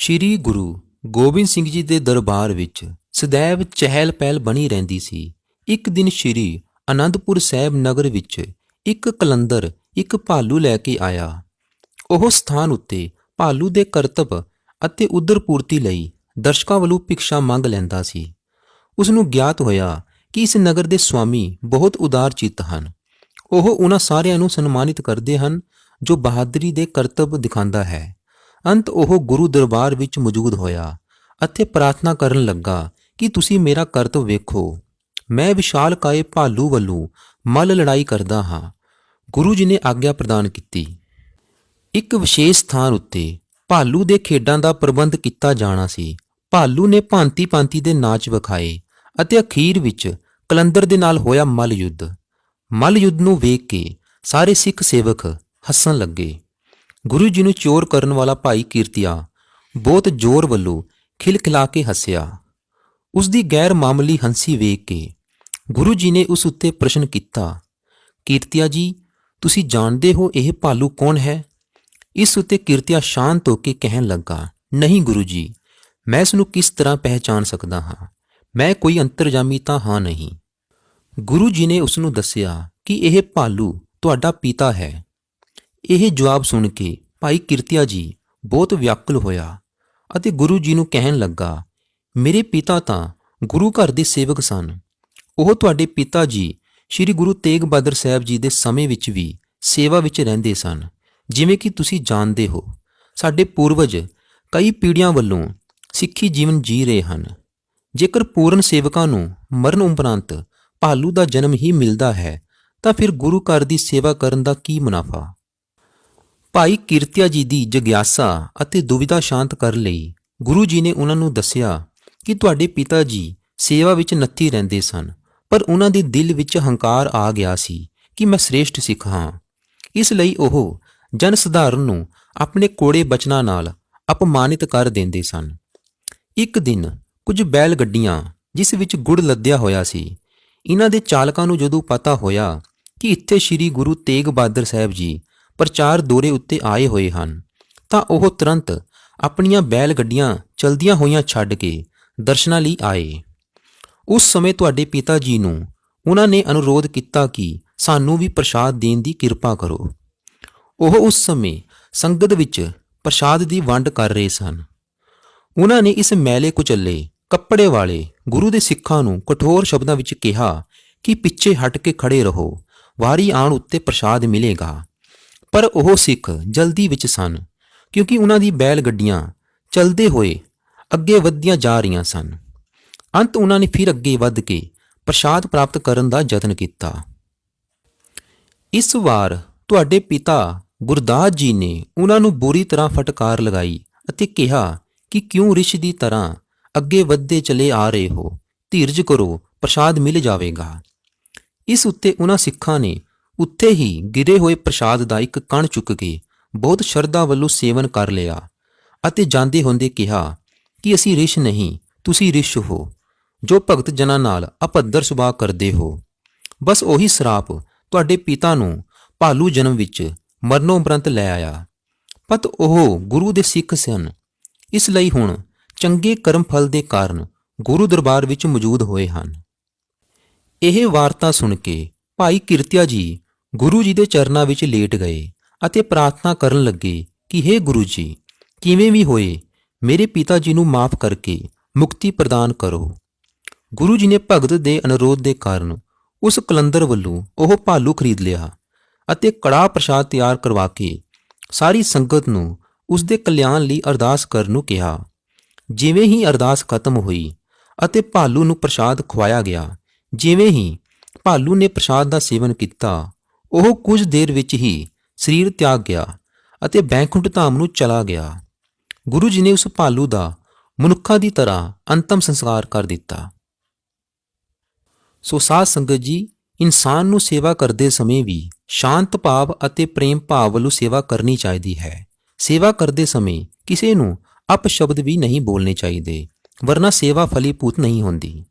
ਸ਼੍ਰੀ ਗੁਰੂ ਗੋਬਿੰਦ ਸਿੰਘ ਜੀ ਦੇ ਦਰਬਾਰ ਵਿੱਚ ਸदैव ਚਹਿਲ ਪਹਿਲ ਬਣੀ ਰਹਿੰਦੀ ਸੀ। ਇੱਕ ਦਿਨ ਸ਼੍ਰੀ ਅਨੰਦਪੁਰ ਸਾਹਿਬ ਨਗਰ ਵਿੱਚ ਇੱਕ ਕਲੰਦਰ, ਇੱਕ ਭਾਲੂ ਲੈ ਕੇ ਆਇਆ। ਉਹ ਸਥਾਨ ਉੱਤੇ ਭਾਲੂ ਦੇ ਕਰਤੱਵ ਅਤੇ ਉਦਰ ਪੂਰਤੀ ਲਈ ਦਰਸ਼ਕਾਂ ਵੱਲੋਂ ਭਿਕਸ਼ਾ ਮੰਗ ਲੈਂਦਾ ਸੀ। ਉਸ ਨੂੰ ਗਿਆਤ ਹੋਇਆ ਕਿ ਇਸ ਨਗਰ ਦੇ ਸਵਾਮੀ ਬਹੁਤ ਉਦਾਰ ਚਿੱਤ ਹਨ। ਉਹ ਉਹਨਾਂ ਸਾਰਿਆਂ ਨੂੰ ਸਨਮਾਨਿਤ ਕਰਦੇ ਹਨ ਜੋ ਬਹਾਦਰੀ ਦੇ ਕਰਤੱਵ ਦਿਖਾਉਂਦਾ ਹੈ। ਅੰਤ ਉਹ ਗੁਰੂ ਦਰਬਾਰ ਵਿੱਚ ਮੌਜੂਦ ਹੋਇਆ ਅਤੇ ਪ੍ਰਾਰਥਨਾ ਕਰਨ ਲੱਗਾ ਕਿ ਤੁਸੀਂ ਮੇਰਾ ਕਰਤਵ ਵੇਖੋ। ਮੈਂ ਵਿਸ਼ਾਲ ਕਾਏ ਭਾਲੂ ਵੱਲੋਂ ਮੱਲ ਲੜਾਈ ਕਰਦਾ ਹਾਂ। ਗੁਰੂ ਜੀ ਨੇ ਆਗਿਆ ਪ੍ਰਦਾਨ ਕੀਤੀ। ਇੱਕ ਵਿਸ਼ੇਸ਼ ਸਥਾਨ ਉੱਤੇ ਭਾਲੂ ਦੇ ਖੇਡਾਂ ਦਾ ਪ੍ਰਬੰਧ ਕੀਤਾ ਜਾਣਾ ਸੀ। ਭਾਲੂ ਨੇ ਭਾਂਤੀ-ਭਾਂਤੀ ਦੇ ਨਾਚ ਵਿਖਾਏ ਅਤੇ ਅਖੀਰ ਵਿੱਚ ਕਲੰਦਰ ਦੇ ਨਾਲ ਹੋਇਆ ਮਲ ਯੁੱਧ। ਮਲ ਯੁੱਧ ਨੂੰ ਵੇਖ ਕੇ ਸਾਰੇ ਸਿੱਖ ਸੇਵਕ ਹੱਸਣ ਲੱਗੇ। ਗੁਰੂ ਜੀ ਨੂੰ ਚੋਰ ਕਰਨ ਵਾਲਾ ਭਾਈ ਕੀਰਤੀਆ ਬਹੁਤ ਜ਼ੋਰ ਵੱਲੋਂ ਖਿਲਖਿਲਾ ਕੇ ਹੱਸਿਆ। ਉਸ ਦੀ ਗੈਰ ਮਾਮੂਲੀ ਹੰਸੀ ਵੇਖ ਕੇ ਗੁਰੂ ਜੀ ਨੇ ਉਸ ਉੱਤੇ ਪ੍ਰਸ਼ਨ ਕੀਤਾ, ਕੀਰਤੀਆ ਜੀ, ਤੁਸੀਂ ਜਾਣਦੇ ਹੋ ਇਹ ਭਾਲੂ ਕੌਣ ਹੈ? ਇਸ ਉੱਤੇ ਕੀਰਤੀਆ ਸ਼ਾਂਤ ਹੋ ਕੇ ਕਹਿਣ ਲੱਗਾ, ਨਹੀਂ ਗੁਰੂ ਜੀ, ਮੈਂ ਇਸ ਨੂੰ ਕਿਸ ਤਰ੍ਹਾਂ ਪਹਿਚਾਨ ਸਕਦਾ ਹਾਂ? ਮੈਂ ਕੋਈ ਅੰਤਰਜਾਮੀ ਤਾਂ ਹਾਂ ਨਹੀਂ। ਗੁਰੂ ਜੀ ਨੇ ਉਸ ਨੂੰ ਦੱਸਿਆ ਕਿ ਇਹ ਭਾਲੂ ਤੁਹਾਡਾ ਪਿਤਾ ਹੈ। ਇਹ ਜਵਾਬ ਸੁਣ ਕੇ ਭਾਈ ਕੀਰਤੀਆ ਜੀ ਬਹੁਤ ਵਿਆਕੁਲ ਹੋਇਆ ਅਤੇ ਗੁਰੂ ਜੀ ਨੂੰ ਕਹਿਣ ਲੱਗਾ, ਮੇਰੇ ਪਿਤਾ ਤਾਂ ਗੁਰੂ ਘਰ ਦੇ ਸੇਵਕ ਸਨ। ਉਹ ਤੁਹਾਡੇ ਪਿਤਾ ਜੀ ਸ੍ਰੀ ਗੁਰੂ ਤੇਗ ਬਹਾਦਰ ਸਾਹਿਬ ਜੀ ਦੇ ਸਮੇਂ ਵਿੱਚ ਵੀ ਸੇਵਾ ਵਿੱਚ ਰਹਿੰਦੇ ਸਨ, ਜਿਵੇਂ ਕਿ ਤੁਸੀਂ ਜਾਣਦੇ ਹੋ। ਸਾਡੇ ਪੂਰਵਜ ਕਈ ਪੀੜ੍ਹੀਆਂ ਵੱਲੋਂ ਸਿੱਖੀ ਜੀਵਨ ਜੀ ਰਹੇ ਹਨ। ਜੇਕਰ ਪੂਰਨ ਸੇਵਕਾਂ ਨੂੰ ਮਰਨ ਉਪਰੰਤ ਭਾਲੂ ਦਾ ਜਨਮ ਹੀ ਮਿਲਦਾ ਹੈ, ਤਾਂ ਫਿਰ ਗੁਰੂ ਘਰ ਦੀ ਸੇਵਾ ਕਰਨ ਦਾ ਕੀ ਮੁਨਾਫਾ? ਭਾਈ ਕੀਰਤੀਆ ਜੀ ਦੀ ਜਗਿਆਸਾ ਅਤੇ ਦੁਵਿਧਾ ਸ਼ਾਂਤ ਕਰ ਲਈ। ਗੁਰੂ ਜੀ ਨੇ ਉਹਨਾਂ ਨੂੰ ਦੱਸਿਆ ਕਿ ਤੁਹਾਡੇ ਪਿਤਾ ਜੀ ਸੇਵਾ ਵਿੱਚ ਨੱਥੀ ਰਹਿੰਦੇ ਸਨ, ਪਰ ਉਹਨਾਂ ਦੇ ਦਿਲ ਵਿੱਚ ਹੰਕਾਰ ਆ ਗਿਆ ਸੀ ਕਿ ਮੈਂ ਸ੍ਰੇਸ਼ਟ ਸਿੱਖ ਹਾਂ। ਇਸ ਲਈ ਉਹ ਜਨ ਸਧਾਰਨ ਨੂੰ ਆਪਣੇ ਕੋੜੇ ਬਚਨਾਂ ਨਾਲ ਅਪਮਾਨਿਤ ਕਰ ਦਿੰਦੇ ਸਨ। ਇੱਕ ਦਿਨ ਕੁਝ ਬੈਲ ਗੱਡੀਆਂ, ਜਿਸ ਵਿੱਚ ਗੁੜ ਲੱਦਿਆ ਹੋਇਆ ਸੀ, ਇਹਨਾਂ ਦੇ ਚਾਲਕਾਂ ਨੂੰ ਜਦੋਂ ਪਤਾ ਹੋਇਆ ਕਿ ਇੱਥੇ ਸ੍ਰੀ ਗੁਰੂ ਤੇਗ ਬਹਾਦਰ ਸਾਹਿਬ ਜੀ ਪ੍ਰਚਾਰ ਦੌਰੇ ਉੱਤੇ ਆਏ ਹੋਏ ਹਨ। ਤਾਂ ਉਹ ਤੁਰੰਤ ਆਪਣੀਆਂ ਬੈਲ ਗੱਡੀਆਂ ਚਲਦੀਆਂ ਹੋਈਆਂ ਛੱਡ ਕੇ ਦਰਸ਼ਨਾਂ ਲਈ ਆਏ। ਉਸ ਸਮੇਂ ਤੁਹਾਡੇ ਪਿਤਾ ਜੀ ਨੂੰ ਉਹਨਾਂ ਨੇ ਅਨੁਰੋਧ ਕੀਤਾ ਕਿ ਸਾਨੂੰ ਵੀ ਪ੍ਰਸ਼ਾਦ ਦੇਣ ਦੀ ਕਿਰਪਾ ਕਰੋ। ਉਹ ਉਸ ਸਮੇਂ ਸੰਗਤ ਵਿੱਚ ਪ੍ਰਸ਼ਾਦ ਦੀ ਵੰਡ ਕਰ ਰਹੇ ਸਨ। ਉਹਨਾਂ ਨੇ ਇਸ ਮੈਲੇ ਕੁਚੱਲੇ, ਕੱਪੜੇ ਵਾਲੇ ਗੁਰੂ ਦੇ ਸਿੱਖਾਂ ਨੂੰ ਕਠੋਰ ਸ਼ਬਦਾਂ ਵਿੱਚ ਕਿਹਾ ਕਿ ਪਿੱਛੇ ਹਟ ਕੇ ਖੜੇ ਰਹੋ, ਵਾਰੀ ਆਣ ਉੱਤੇ ਪ੍ਰਸ਼ਾਦ ਮਿਲੇਗਾ। ਪਰ ਉਹ ਸਿੱਖ ਜਲਦੀ ਵਿੱਚ ਸਨ, ਕਿਉਂਕਿ ਉਹਨਾਂ ਦੀ ਬੈਲ ਗੱਡੀਆਂ ਚਲਦੇ ਹੋਏ ਅੱਗੇ ਵਧਦੀਆਂ ਜਾ ਰਹੀਆਂ ਸਨ। ਅੰਤ ਉਹਨਾਂ ਨੇ ਫਿਰ ਅੱਗੇ ਵੱਧ ਕੇ ਪ੍ਰਸ਼ਾਦ ਪ੍ਰਾਪਤ ਕਰਨ ਦਾ ਯਤਨ ਕੀਤਾ। ਇਸ ਵਾਰ ਤੁਹਾਡੇ ਪਿਤਾ ਗੁਰਦਾਸ ਜੀ ਨੇ ਉਹਨਾਂ ਨੂੰ ਬੁਰੀ ਤਰ੍ਹਾਂ ਫਟਕਾਰ ਲਗਾਈ ਅਤੇ ਕਿਹਾ ਕਿ ਕਿਉਂ ਰਿਸ਼ ਦੀ ਤਰ੍ਹਾਂ ਅੱਗੇ ਵੱਧਦੇ ਚਲੇ ਆ ਰਹੇ ਹੋ, ਧੀਰਜ ਕਰੋ, ਪ੍ਰਸ਼ਾਦ ਮਿਲ ਜਾਵੇਗਾ। ਇਸ ਉੱਤੇ ਉਹਨਾਂ ਸਿੱਖਾਂ ਨੇ ਉੱਥੇ ਹੀ ਗਿਰੇ ਹੋਏ ਪ੍ਰਸ਼ਾਦ ਦਾ ਇੱਕ ਕਣ ਚੁੱਕ ਕੇ ਬਹੁਤ ਸ਼ਰਧਾ ਵੱਲੋਂ ਸੇਵਨ ਕਰ ਲਿਆ ਅਤੇ ਜਾਂਦੇ ਹੁੰਦੇ ਕਿਹਾ ਕਿ ਅਸੀਂ ਰਿਸ਼ ਨਹੀਂ, ਤੁਸੀਂ ਰਿਸ਼ ਹੋ, ਜੋ ਭਗਤ ਜਨਾਂ ਨਾਲ ਅਪੱਦਰ ਸੁਭਾਅ ਕਰਦੇ ਹੋ। ਬਸ ਉਹੀ ਸਰਾਪ ਤੁਹਾਡੇ ਪਿਤਾ ਨੂੰ ਭਾਲੂ ਜਨਮ ਵਿੱਚ ਮਰਨੋਂ ਉਪਰੰਤ ਲੈ ਆਇਆ। ਪਤ ਉਹ ਗੁਰੂ ਦੇ ਸਿੱਖ ਸਨ। ਇਸ ਲਈ ਹੁਣ ਚੰਗੇ ਕਰਮ ਫਲ ਦੇ ਕਾਰਨ ਗੁਰੂ ਦਰਬਾਰ ਵਿੱਚ ਮੌਜੂਦ ਹੋਏ ਹਨ। ਇਹ ਵਾਰਤਾ ਸੁਣ ਕੇ ਭਾਈ ਕਿਰਤਿਆ ਜੀ ਗੁਰੂ ਜੀ ਦੇ ਚਰਨਾਂ ਵਿੱਚ ਲੇਟ ਗਏ ਅਤੇ ਪ੍ਰਾਰਥਨਾ ਕਰਨ ਲੱਗੇ ਕਿ हे ਗੁਰੂ ਜੀ, ਕਿਵੇਂ ਵੀ ਹੋਏ, ਮੇਰੇ ਪਿਤਾ ਜੀ ਨੂੰ ਮਾਫ ਕਰਕੇ ਮੁਕਤੀ ਪ੍ਰਦਾਨ ਕਰੋ। ਗੁਰੂ ਜੀ ਨੇ ਭਗਤ ਦੇ ਅਨੁਰੋਧ ਦੇ ਕਾਰਨ ਉਸ ਕਲੰਦਰ ਵੱਲੋਂ ਉਹ ਭਾਲੂ ਖਰੀਦ ਲਿਆ ਅਤੇ ਕੜਾ ਪ੍ਰਸ਼ਾਦ ਤਿਆਰ ਕਰਵਾ ਕੇ ਸਾਰੀ ਸੰਗਤ ਨੂੰ ਉਸ ਦੇ ਕਲਿਆਣ ਲਈ ਅਰਦਾਸ ਕਰਨ ਨੂੰ ਕਿਹਾ। ਜਿਵੇਂ ਹੀ ਅਰਦਾਸ ਖਤਮ ਹੋਈ ਅਤੇ ਭਾਲੂ ਨੂੰ ਪ੍ਰਸ਼ਾਦ ਖਵਾਇਆ ਗਿਆ, ਜਿਵੇਂ ਹੀ ਭਾਲੂ ਨੇ ਪ੍ਰਸ਼ਾਦ ਦਾ ਸੇਵਨ ਕੀਤਾ ਉਹ ਕੁਝ ਦੇਰ ਵਿੱਚ ਹੀ ਸਰੀਰ ਤਿਆਗ ਗਿਆ ਅਤੇ ਬੈਂਕੁੰਠ ਧਾਮ ਨੂੰ ਚਲਾ ਗਿਆ। ਗੁਰੂ ਜੀ ਨੇ ਉਸ ਭਾਲੂ ਦਾ ਮਨੁੱਖਾਂ ਦੀ ਤਰ੍ਹਾਂ ਅੰਤਮ ਸੰਸਕਾਰ ਕਰ ਦਿੱਤਾ। ਸੋ ਸਾਧ ਸੰਗਤ ਜੀ, ਇਨਸਾਨ ਨੂੰ ਸੇਵਾ ਕਰਦੇ ਸਮੇਂ ਵੀ ਸ਼ਾਂਤ ਭਾਵ ਅਤੇ ਪ੍ਰੇਮ ਭਾਵ ਵੱਲੋਂ ਸੇਵਾ ਕਰਨੀ ਚਾਹੀਦੀ ਹੈ। ਸੇਵਾ ਕਰਦੇ ਸਮੇਂ ਕਿਸੇ ਨੂੰ ਅਪਸ਼ਬਦ ਵੀ ਨਹੀਂ ਬੋਲਣੇ ਚਾਹੀਦੇ, ਵਰਨਾ ਸੇਵਾ ਫਲੀਭੂਤ ਨਹੀਂ ਹੁੰਦੀ।